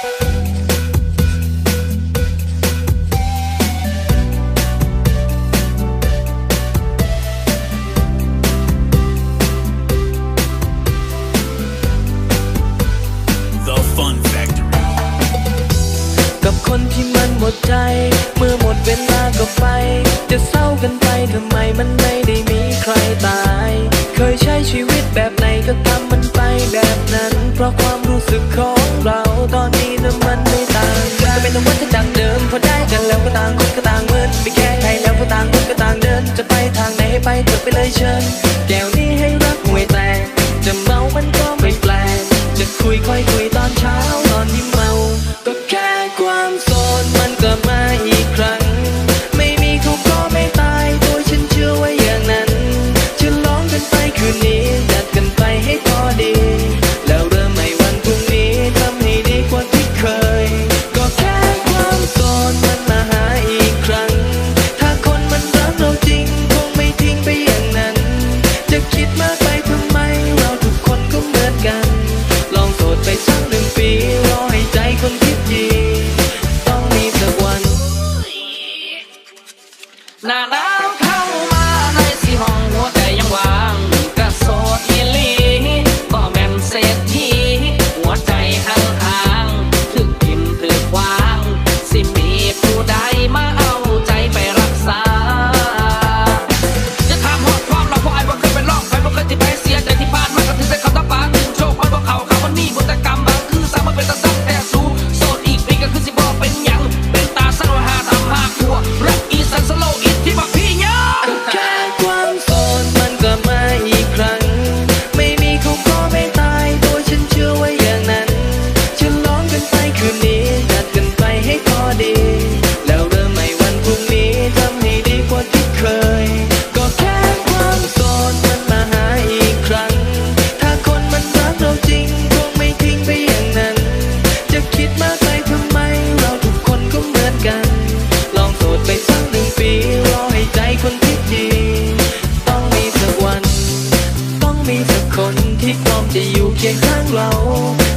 กับคนที่มันหมดใจ เมื่อหมดเวลาก็ไป จะเศร้ากันไปทำไมมันไม่ได้มีใครตาย เคยใช้ชีวิตแบบไหนก็ทำมันไปแบบนั้น เพราะความรู้สึกของ ใส่เธอไปเลยเชิญแก้วนี้ na na เรา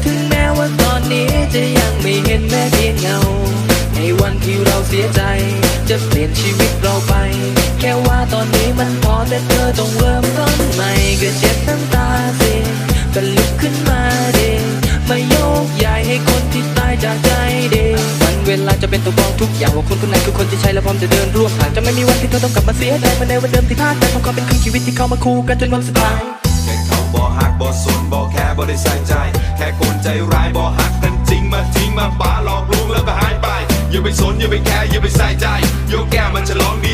ถึงแม้ว่าตอนนี้จะยังไม่เห็นแม้เพียงเงา ในวันที่เราเสียใจ จะเปลี่ยนชีวิตเราไป แค่ว่าตอนนี้มันพอแต่เธอต้องเริ่มต้นใหม่ก็เจ็บน้ำตาสิก็ลุกขึ้นมาเด็กมาโยกใหญ่ให้คนที่ตายจากใจเด็กวันเวลาจะเป็นตัวบอกทุกอย่างว่าคนคนไหนคือคนที่ใช่และพร้อมจะเดินร่วมทางจะไม่มีวันที่เธอต้องกลับมาเสียใจเหมือนในวันเดิมที่พลาดแต่พราะความเป็นคืนชีวิตที่เข้ามาคู่กันจนวันสุดท้าย บ่หักบ่สนบ่แค่บ่ได้ใส่ใจ แค่คนใจร้ายบ่หักกันจริงมาทิ้งมาป้าหลอกลวงแล้วก็หายไป อย่าไปสนอย่าไปแคร์อย่าไปใส่ใจ โยกแก้มันฉลองดี